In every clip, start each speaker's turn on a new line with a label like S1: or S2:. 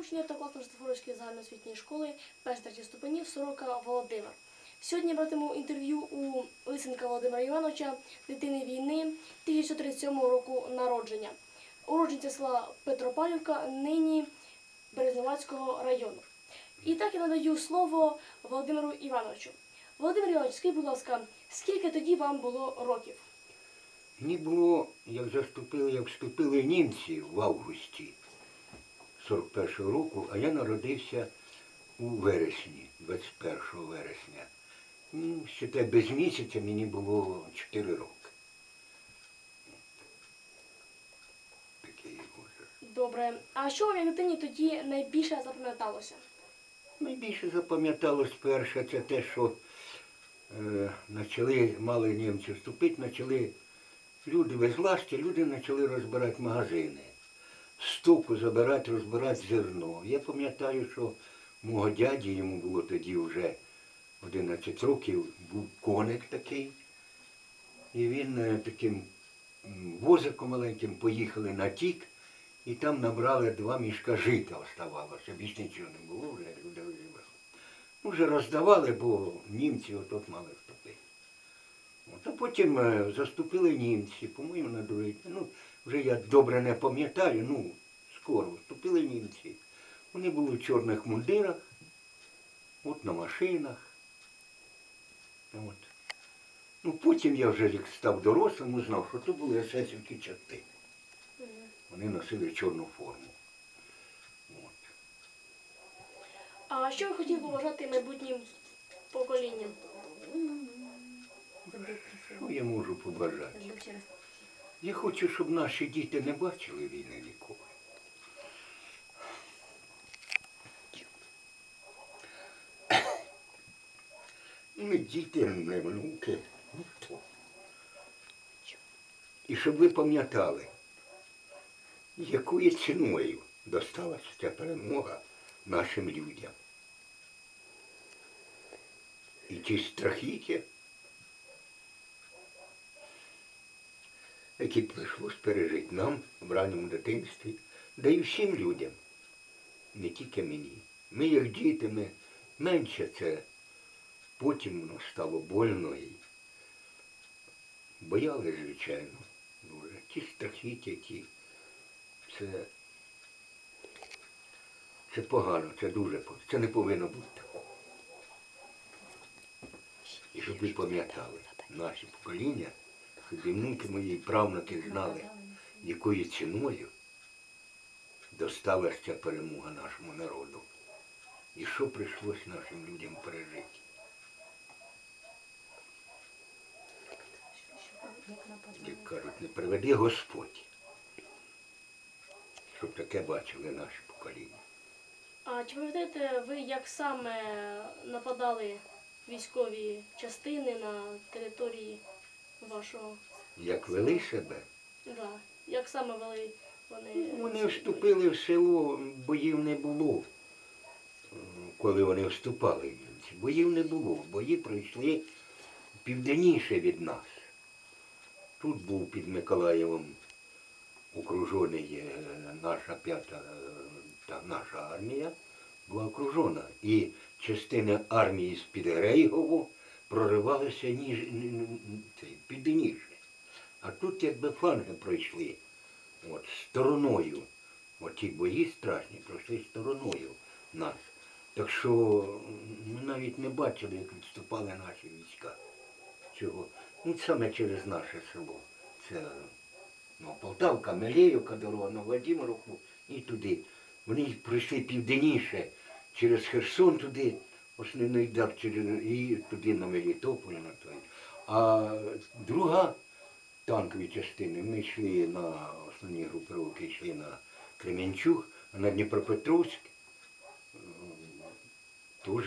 S1: учня та класу Житомирської загальноосвітньої школи перших ступенів Сорока Володимир. Сьогодні братиму інтерв'ю у Лисенка Володимира Івановича, дитини війни 1937 року народження, уродженця села Петропавлівка, нині Березневацького району. І так я надаю слово Володимиру Івановичу. Володимир Іванович, скажіть, будь ласка, скільки тоді вам було років?
S2: Мені було, як заступили, як вступили німці в августі 41-го року, а я народився у вересні, 21 вересня. Ну, ще те без місяця мені було 4 роки. Такий.
S1: Добре. А що вам дитині тоді найбільше запам'яталося?
S2: Найбільше запам'яталось перше, це те, що е, почали, мали німці вступити, почали люди без власті, люди почали розбирати магазини. Стоку забирати, розбирати зерно. Я пам'ятаю, що мого дяді, йому було тоді вже 11 років, був коник такий. І він е, таким возиком маленьким поїхали на тік, і там набрали два мішка жита оставалося. Більш нічого не було, вже люди розібрали. Ну, вже роздавали, бо німці отут мали вступити. От, а потім е, заступили німці, по-моєму, на другий. Ну, вже я добре не пам'ятаю, ну, скоро вступили німці. Вони були в чорних мундирах, от на машинах. От. Ну, потім я вже як став дорослим, узнав, що то були есесівські частини. Вони носили чорну форму. От.
S1: А що ви хотіли побажати майбутнім поколінням?
S2: Що я можу побажати? Я хочу, щоб наші діти не бачили війни ніколи. Не діти, не внуки. І щоб ви пам'ятали, якою ціною досталася ця перемога нашим людям. І ті страхіття, які прийшлось пережити нам в ранньому дитинстві, да і всім людям, не тільки мені. Ми, як діти, ми менше це, потім воно стало больно і боялись, звичайно, дуже. Ті страхіття, які це, це погано, це дуже. Це не повинно бути такого. І щоб ви пам'ятали, наші покоління, і внуки мої правнуки знали, якою ціною досталася ця перемога нашому народу. І що прийшлось нашим людям пережити. Як кажуть, не приведи Господь, щоб таке бачили наші покоління.
S1: А чи пам'ятаєте ви, як саме нападали військові частини на території вашого?
S2: Як вели себе,
S1: Да. Як саме вели вони?
S2: Вони вступили в село, боїв не було, коли вони вступали. Боїв не було. Бої пройшли південніше від нас. Тут був під Миколаєвом окружений е, наша п'ята е, та наша армія була окружена. І частина армії з-під Рейгово проривалися ніж, південніше. А тут якби фланги пройшли от, стороною. Оті бої страшні пройшли стороною нас. Так що ми навіть не бачили, як відступали наші війська. Чого? Ну, саме через наше село. Це ну, Полтавка, Мелеївка дорога, на Владимировку і туди. Вони пройшли південніше, через Херсон туди, основний удар через і туди на Мелітополь, на той. А друга танкові частини. Ми йшли на основні групировки, йшли на Кременчуг, а на Дніпропетровськ теж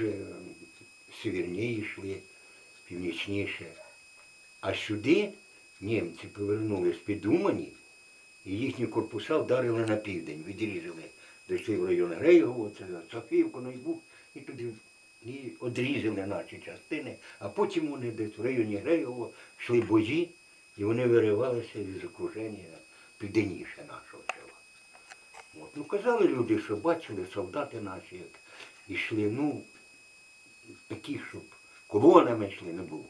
S2: северніше йшли, північніше. А сюди німці повернулись під Умані і їхні корпуса вдарили на південь, відрізали. Дійшли в район Грейгово, Софіївку, Нойбух, і туди і одрізали наші частини, а потім вони десь в районі Грейгово йшли бої, і вони виривалися із окруження південніше нашого села. От. Ну, казали люди, що бачили солдати наші, як йшли, ну, такі, щоб колонами йшли, не було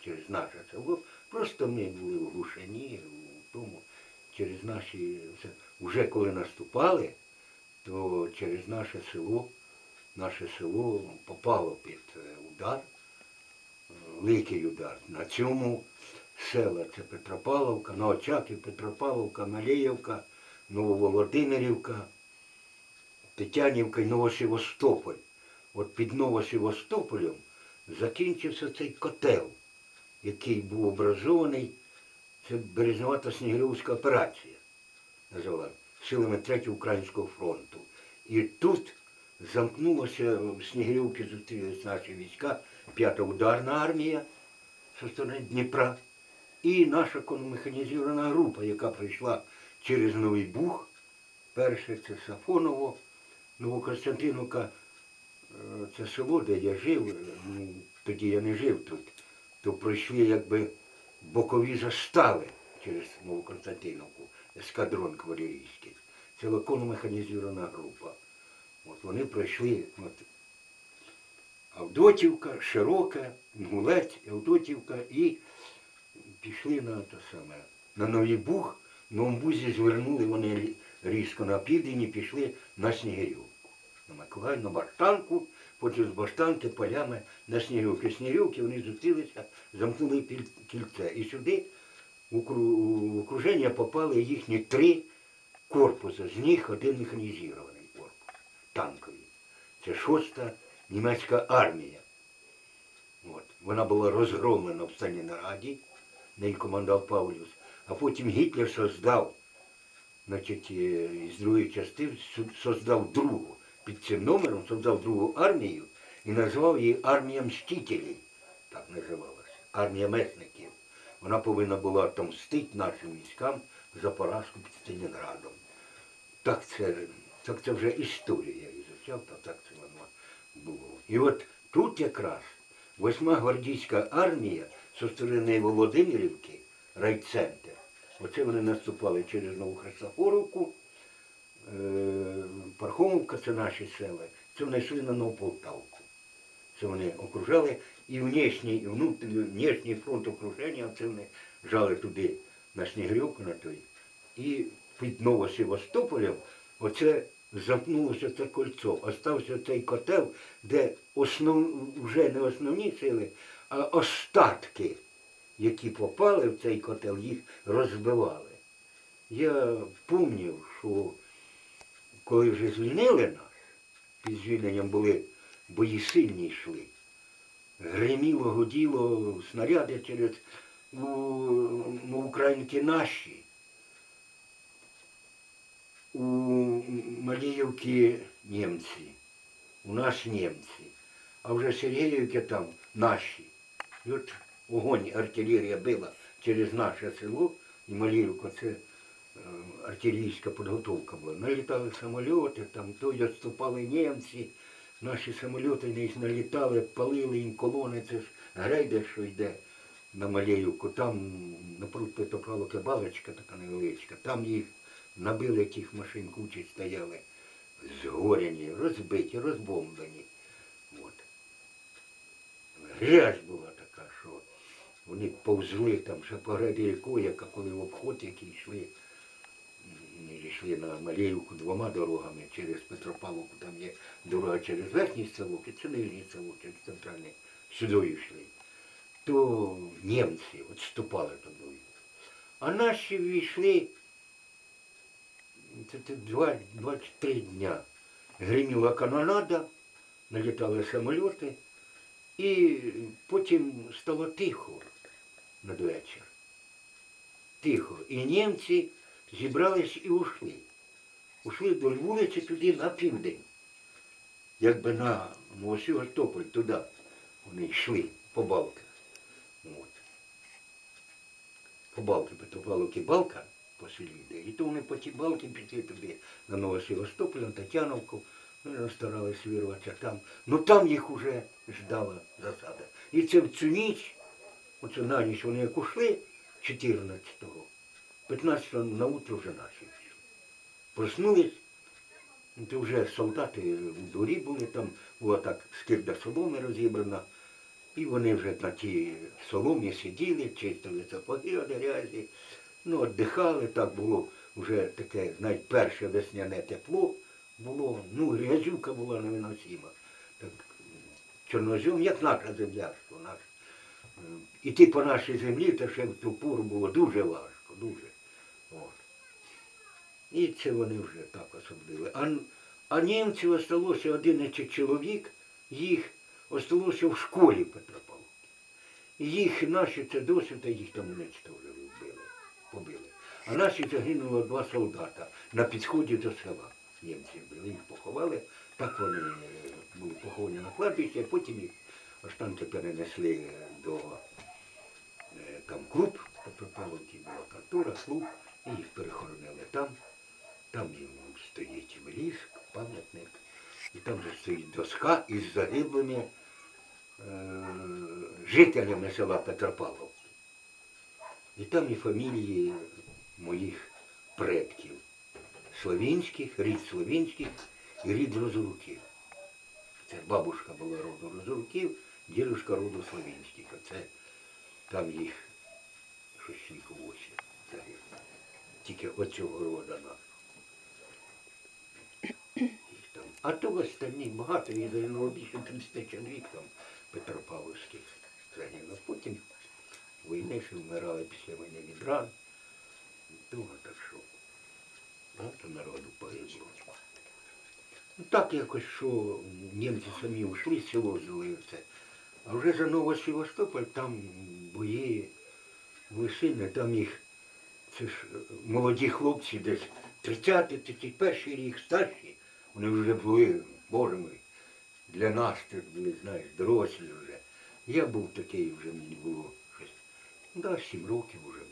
S2: через наше село. Просто ми були в глушині, у тому, через наші, вже коли наступали, то через наше село, наше село попало під е, удар, великий удар. На цьому села це Петропавловка, Новочаків, Петропавловка, Маліївка, Нововолодимирівка, Тетянівка і Новосевастополь. От під Новосевастополем закінчився цей котел, який був образований, це Березневато-Снігирівська операція, називала, силами Третього Українського фронту. І тут замкнулося в Снігирівці зустрілись наші війська, п'ята ударна армія зі сторони Дніпра. І наша кономеханізована група, яка прийшла через Новий Буг, перше це Сафоново, Новокостянтиновка, е, це село, де я жив, ну, тоді я не жив тут, то пройшли якби бокові застави через Новоконстантиновку, ескадрон кавалерійський. Це локонно-механізована група. От вони пройшли от, Авдотівка, Широка, Інгулець, Авдотівка і пішли на те саме, на Новий Буг. На Омбузі звернули вони різко на південь і пішли на Снігирівку. На Миколаїв, на Баштанку, потім з Баштанки полями на Снігирівки. Снігирівки вони зустрілися, замкнули кільце. І сюди в в окруження попали їхні три корпуси. З них один механізований танковий. Це шоста німецька армія. От. Вона була розгромлена в Сталінграді, нею командував Павлюс. А потім Гітлер создав, значить, е, із другої частини создав другу. Під цим номером создав другу армію і назвав її армія мстителей. Так називалася. Армія месників. Вона повинна була отомстити нашим військам за поразку під Сталінградом. Так це, так це вже історія ізучав, то так це воно було. І от тут якраз восьма гвардійська армія зі сторони Володимирівки, райцентр, оце вони наступали через Нову Христофоровку, е, Пархомовка, це наші села, це вони йшли на Новополтавку. Це вони окружали і внешній, і внутрішній, фронт окруження, це вони жали туди на Снігирівку на той. І під Новосевастополем оце замкнулося це кольцо. Остався цей котел, де основ, вже не основні сили, а остатки, які попали в цей котел, їх розбивали. Я пам'ятав, що коли вже звільнили нас, під звільненням були бої сильні йшли. Гриміло, годіло снаряди через у, ну, українки наші. У Маліївці німці, у нас німці, а вже Сергіївки там наші. І от огонь артилерія била через наше село, і Маліївка це е, артилерійська підготовка була. Налітали самольоти, там то й відступали німці, наші самольоти десь налітали, палили їм колони, це ж грейдер, що йде на Малеївку, там напроти Петропавловки балочка така невеличка, там їх набили тих машин, кучі стояли, згоряні, розбиті, розбомблені. От. Грязь була така, що вони повзли там, ще по гребі рікою, яка коли в обход, які йшли, йшли на Малеївку двома дорогами через Петропавловку, там є дорога через верхній і це нижній ставок, через центральний, сюди йшли то німці відступали туди. А наші війшли два, 23 дня. Гриміла канонада, налітали самоліти, і потім стало тихо надвечір. Тихо. І німці зібрались і ушли. Ушли до вулиці туди на південь. Якби на Новосевастополь туди вони йшли по балках. По балки, Петропавловки балка по йде. І то вони по тій балки пішли туди на Новосевастополь, на Тетяновку. Ну, старалися вирватися там. Ну там їх уже ждала засада. І це в цю ніч, оце на ніч вони як ушли 14-го, 15-го на утро вже наші. Проснулись То вже солдати в дворі були, там була так скирда соломи розібрана. І вони вже на тій соломі сиділи, чистили сапоги від грязі, ну, віддихали, так було вже таке, навіть перше весняне тепло було, ну, грязюка була невиносима. Так, чорнозем, як наша земля, що наш. е, Іти по нашій землі, то ще в ту пору було дуже важко, дуже. От. І це вони вже так особливо. А, а німців осталося 11 чоловік, їх осталося в школі Петропавловки. Їх наші це досвіта, їх там уничтожили. А наші загинуло два солдата на підході до села. Німці вбили, їх поховали. Так вони були поховані на кладбищі, а потім їх останки перенесли до е, там клуб Петропавловки, була контора, клуб, і їх перехоронили там. Там стоїть обеліск, пам'ятник, і там же стоїть доска із загиблими е, жителями села Петропавловки. І там і фамілії моїх предків. Словінських, рід Словінських і рід Розуруків. Це бабушка була роду Розуруків, дідушка роду Словінських. Оце там їх щось чоловік восім. Тільки оцього. Їх там. А то останні багато і загинуло більше 30 чоловік там Петропавловських загинуло. Потім війни ще вмирали після війни від ран. Того так що багато народу погибло. Ну так якось, що німці самі ушли, село здали все. А вже за Новосевастополь там бої висини, там їх, це ж е, молоді хлопці десь 30-31 рік старші, вони вже були, боже мій, для нас це були, знаєш, дорослі вже. Я був такий, вже мені було щось. Ну, да, сім років вже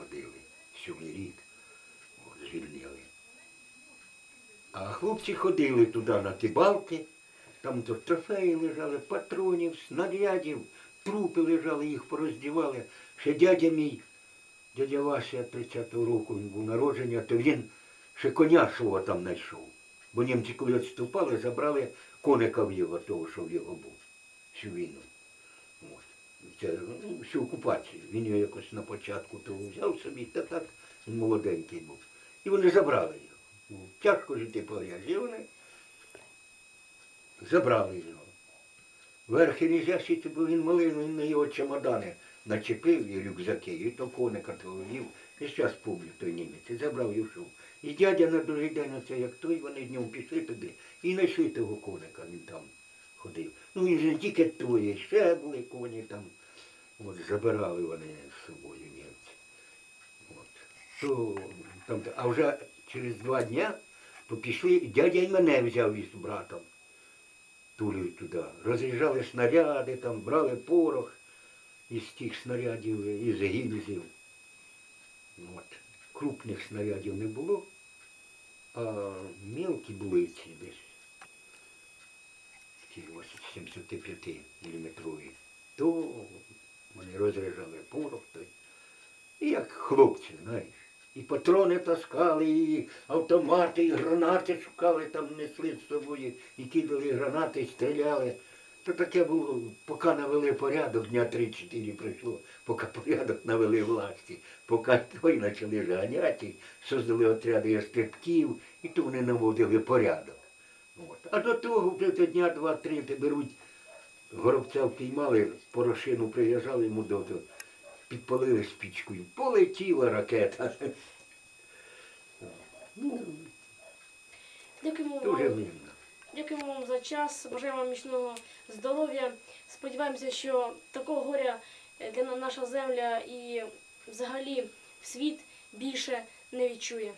S2: освободили. Сьомий рік от, звільнили. А хлопці ходили туди на ті балки, там то трофеї лежали, патронів, снарядів, трупи лежали, їх пороздівали. Ще дядя мій, дядя Вася 30-го року він був народження, то він ще коня свого там знайшов. Бо німці, коли відступали, забрали коника в його, того, що в його був, всю війну. Ну, всю окупацію. Він його якось на початку того взяв собі, та так, він молоденький був. І вони забрали його. Ну, Тяжко жити по грязі. Вони забрали його. Верхи нельзя сіти, бо він малий, він на його чемодани начепив і рюкзаки, і то коника того вів. І зараз помню той німець. І забрав і йшов. І дядя на другий день, оце як той, вони днем пішли туди і знайшли того коника, він там ходив. Ну же не тільки той, ще були коні там. От забирали вони з собою німці. От. То, там, а вже через два дня то пішли, і дядя й мене взяв із братом. Тулю туди. Роз'їжджали снаряди, там брали порох із тих снарядів, із гільзів. От. Крупних снарядів не було, а мілкі були ці десь. Ті 75 міліметрові. То вони розряджали порох той. І як хлопці, знаєш. І патрони таскали, і автомати, і гранати шукали, там несли з собою, і кидали гранати, і стріляли. То таке було, поки навели порядок, дня 3-4 пройшло, поки порядок навели власті, поки той почали ганяти, создали отряди стрибків, і то вони наводили порядок. А до того вже дня два-три беруть, горобця впіймали, порошину прив'язали йому до того, підпалили спічкою. Полетіла ракета. Ну,
S1: Дякуємо
S2: дуже
S1: вам. Дякуємо вам за час. Бажаємо вам міцного здоров'я. Сподіваємося, що такого горя е, для на- наша земля і взагалі світ більше не відчує.